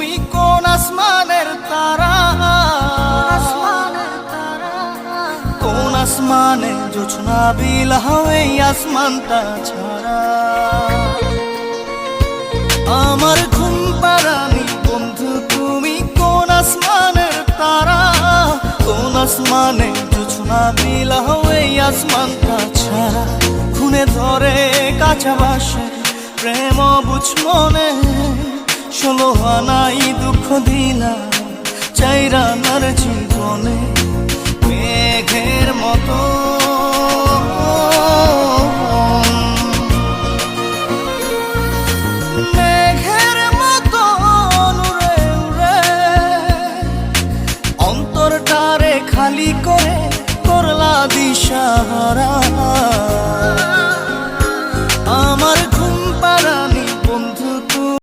তুমি কোন আসমানের তারা? কোন আসমানে জোছনা বিল হবে আসমানটা ছাড়া? আমার ঘুম পারানি বন্ধু তুমি কোন আসমানের তারা? কোন আসমানে জোছনা বিল হবে আসমানটা ছাড়া? খুনে ধরে কাছাবাসে প্রেম বুঝ মনে ষোলো আনাই দুঃখ দিলা চাইরা নার জীবনে মেঘের মতো। খালি করে করলা